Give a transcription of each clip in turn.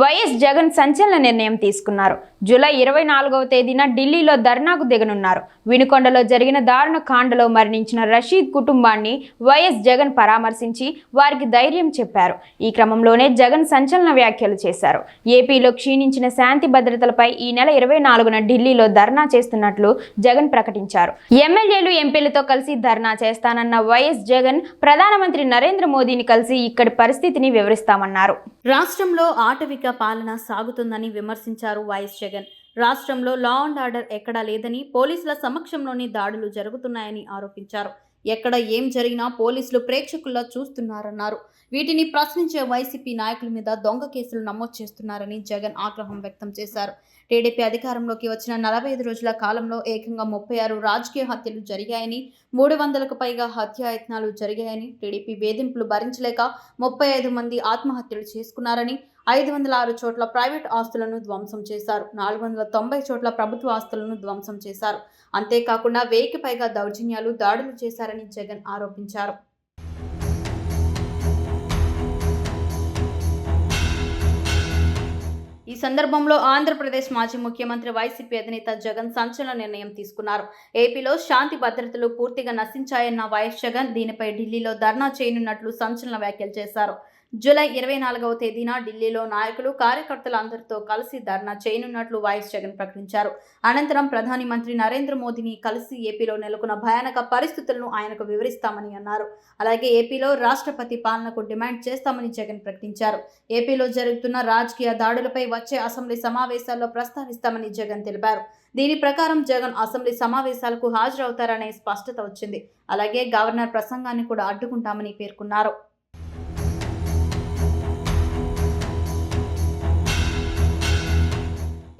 YS Jagan సంచలన నిర్ణయం తీసుకున్నారు. జూలై ఇరవై నాలుగవ తేదీన ఢిల్లీలో ధర్నాకు దిగనున్నారు. వినుకొండలో జరిగిన దారుణ కాండలో మరణించిన రషీద్ కుటుంబాన్ని వైఎస్ జగన్ పరామర్శించి వారికి ధైర్యం చెప్పారు. ఈ క్రమంలోనే జగన్ సంచలన వ్యాఖ్యలు చేశారు. ఏపీలో క్షీణించిన శాంతి భద్రతలపై ఈ నెల ఇరవై నాలుగున ఢిల్లీలో ధర్నా చేస్తున్నట్లు జగన్ ప్రకటించారు. ఎమ్మెల్యేలు ఎంపీలతో కలిసి ధర్నా చేస్తానన్న వైఎస్ జగన్ ప్రధానమంత్రి నరేంద్ర మోదీని కలిసి ఇక్కడి పరిస్థితిని వివరిస్తామన్నారు. రాష్ట్రంలో ఆటవిక పాలన సాగుతుందని విమర్శించారు వైఎస్ జగన్. రాష్ట్రంలో లా అండ్ ఆర్డర్ ఎక్కడా లేదని పోలీసుల సమక్షంలోనే దాడులు జరుగుతున్నాయని ఆరోపించారు. ఎక్కడ ఏం జరిగినా పోలీసులు ప్రేక్షకుల్లా చూస్తున్నారన్నారు. వీటిని ప్రశ్నించే వైసీపీ నాయకుల మీద దొంగ కేసులు నమోదు చేస్తున్నారని జగన్ ఆగ్రహం వ్యక్తం చేశారు. టీడీపీ అధికారంలోకి వచ్చిన నలభై ఐదు రోజుల కాలంలో ఏకంగా ముప్పై ఆరు రాజకీయ హత్యలు జరిగాయని మూడు వందలకు పైగా హత్యాయత్నాలు జరిగాయని టీడీపీ వేధింపులు భరించలేక ముప్పై ఐదు మంది ఆత్మహత్యలు చేసుకున్నారని ఐదు వందల ఆరు చోట్ల ప్రైవేట్ ఆస్తులను ధ్వంసం చేశారు. నాలుగు వందల తొంభై చోట్ల ప్రభుత్వ ఆస్తులను ధ్వంసం చేశారు. అంతేకాకుండా వెయ్యికి పైగా దౌర్జన్యాలు దాడులు చేశారని జగన్ ఆరోపించారు. ఈ సందర్భంలో ఆంధ్రప్రదేశ్ మాజీ ముఖ్యమంత్రి వైసీపీ అధినేత జగన్ సంచలన నిర్ణయం తీసుకున్నారు. ఏపీలో శాంతి భద్రతలు పూర్తిగా నశించాయన్న వైఎస్ జగన్ దీనిపై ఢిల్లీలో ధర్నా చేయనున్నట్లు సంచలన వ్యాఖ్యలు చేశారు. జూలై ఇరవై నాలుగవ తేదీన ఢిల్లీలో నాయకులు కార్యకర్తలు అందరితో కలిసి ధర్నా చేయనున్నట్లు వైఎస్ జగన్ ప్రకటించారు. అనంతరం ప్రధాని మంత్రి నరేంద్ర మోదీని కలిసి ఏపీలో నెలకొన్న భయానక పరిస్థితులను ఆయనకు వివరిస్తామని అన్నారు. అలాగే ఏపీలో రాష్ట్రపతి పాలనకు డిమాండ్ చేస్తామని జగన్ ప్రకటించారు. ఏపీలో జరుగుతున్న రాజకీయ దాడులపై వచ్చే అసెంబ్లీ సమావేశాల్లో ప్రస్తావిస్తామని జగన్ తెలిపారు. దీని ప్రకారం జగన్ అసెంబ్లీ సమావేశాలకు హాజరవుతారనే స్పష్టత వచ్చింది. అలాగే గవర్నర్ ప్రసంగాన్ని కూడా అడ్డుకుంటామని పేర్కొన్నారు.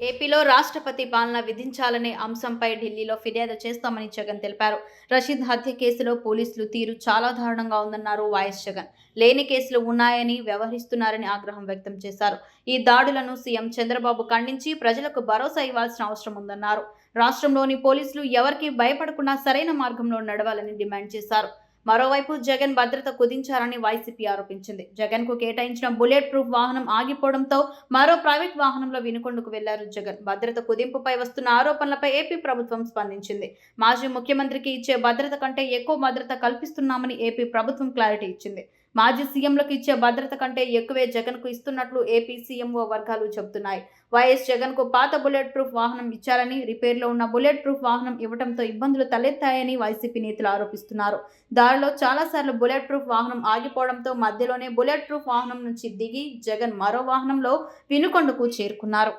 ఏపీలో రాష్ట్రపతి పాలన విధించాలనే అంశంపై ఢిల్లీలో ఫిర్యాదు చేస్తామని జగన్ తెలిపారు. రషీద్ హత్య కేసులో పోలీసులు తీరు చాలా దారుణంగా ఉందన్నారు వైఎస్ జగన్. లేని కేసులు ఉన్నాయని వ్యవహరిస్తున్నారని ఆగ్రహం వ్యక్తం చేశారు. ఈ దాడులను సీఎం చంద్రబాబు ఖండించి ప్రజలకు భరోసా ఇవ్వాల్సిన అవసరం ఉందన్నారు. రాష్ట్రంలోని పోలీసులు ఎవరికీ భయపడకుండా సరైన మార్గంలో నడవాలని డిమాండ్ చేశారు. మరోవైపు జగన్ భద్రత కుదించారని వైసీపీ ఆరోపించింది. జగన్కు కేటాయించిన బుల్లెట్ ప్రూఫ్ వాహనం ఆగిపోవడంతో మరో ప్రైవేట్ వాహనంలో వినుకొండకు వెళ్ళారు జగన్. భద్రత కుదింపుపై వస్తున్న ఆరోపణలపై ఏపీ ప్రభుత్వం స్పందించింది. మాజీ ముఖ్యమంత్రికి ఇచ్చే భద్రత కంటే ఎక్కువ భద్రత కల్పిస్తున్నామని ఏపీ ప్రభుత్వం క్లారిటీ ఇచ్చింది. మాజీ సీఎంలకు ఇచ్చే భద్రత కంటే ఎక్కువే జగన్కు ఇస్తున్నట్లు ఏపీ సీఎంఓ వర్గాలు చెబుతున్నాయి. వైఎస్ జగన్కు పాత బుల్లెట్ ప్రూఫ్ వాహనం ఇచ్చారని రిపేర్లో ఉన్న బుల్లెట్ ప్రూఫ్ వాహనం ఇవ్వడంతో ఇబ్బందులు తలెత్తాయని వైసీపీ నేతలు ఆరోపిస్తున్నారు. దారిలో చాలాసార్లు బుల్లెట్ ప్రూఫ్ వాహనం ఆగిపోవడంతో మధ్యలోనే బుల్లెట్ ప్రూఫ్ వాహనం నుంచి దిగి జగన్ మరో వాహనంలో వినుకొండకు చేరుకున్నారు.